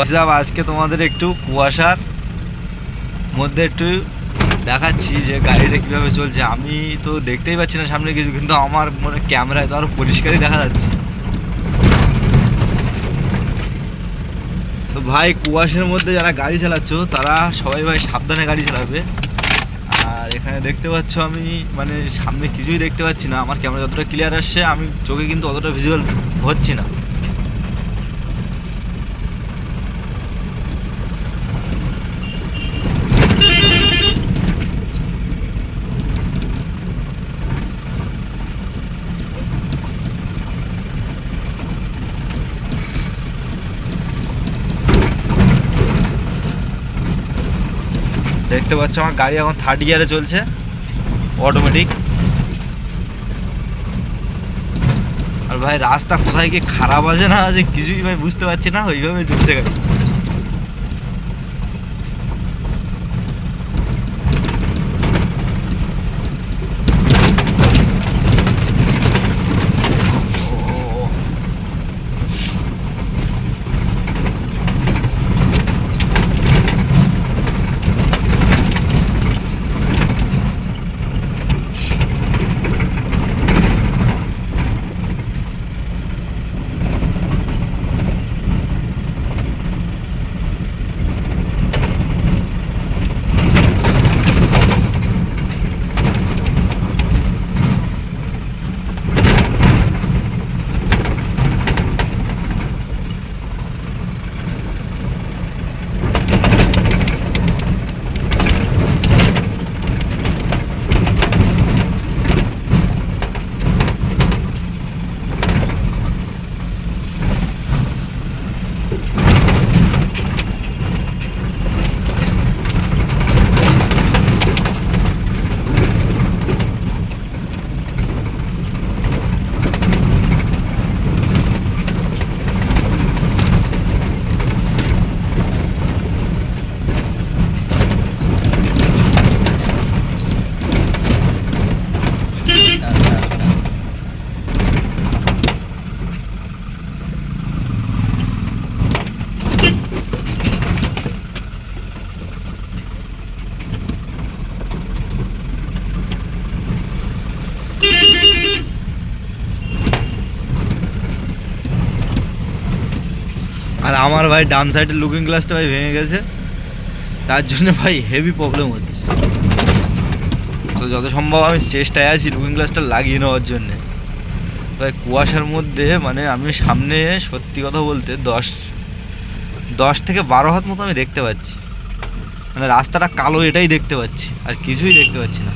হিসাব আজকে তোমাদের একটু কুয়াশার মধ্যে একটু দেখাচ্ছি যে গাড়িটা কীভাবে চলছে। আমি তো দেখতেই পাচ্ছি না সামনে কিছু, কিন্তু আমার মনে ক্যামেরায় তো আরও পরিষ্কারই দেখা যাচ্ছে। তো ভাই, কুয়াশার মধ্যে যারা গাড়ি চালাচ্ছ, তারা সবাই ভাই সাবধানে গাড়ি চালাবে। আর এখানে দেখতে পাচ্ছ আমি মানে সামনে কিছুই দেখতে পাচ্ছি না। আমার ক্যামেরা যতটা ক্লিয়ার আসছে, আমি চোখে কিন্তু অতটা ভিজুয়াল হচ্ছি না। দেখতে পাচ্ছ আমার গাড়ি এখন থার্ড গিয়ারে চলছে অটোমেটিক আর ভাই, রাস্তা কোথায় কি খারাপ আছে না আছে কিছুই ভাই বুঝতে পারছি না, ওইভাবে চলছে গাড়ি। আর আমার ভাই ডান সাইডের লুকিং গ্লাসটা ভাই ভেঙে গেছে। তার জন্য ভাই হেভি প্রবলেম হচ্ছে। তো যত সম্ভব আমি চেষ্টায় আছি লুকিং গ্লাসটা লাগিয়ে নেওয়ার জন্যে। ভাই, কুয়াশার মধ্যে মানে আমি সামনে সত্যি কথা বলতে দশ দশ থেকে বারো হাত মতো আমি দেখতে পাচ্ছি। মানে রাস্তাটা কালো এটাই দেখতে পাচ্ছি, আর কিছুই দেখতে পাচ্ছি না।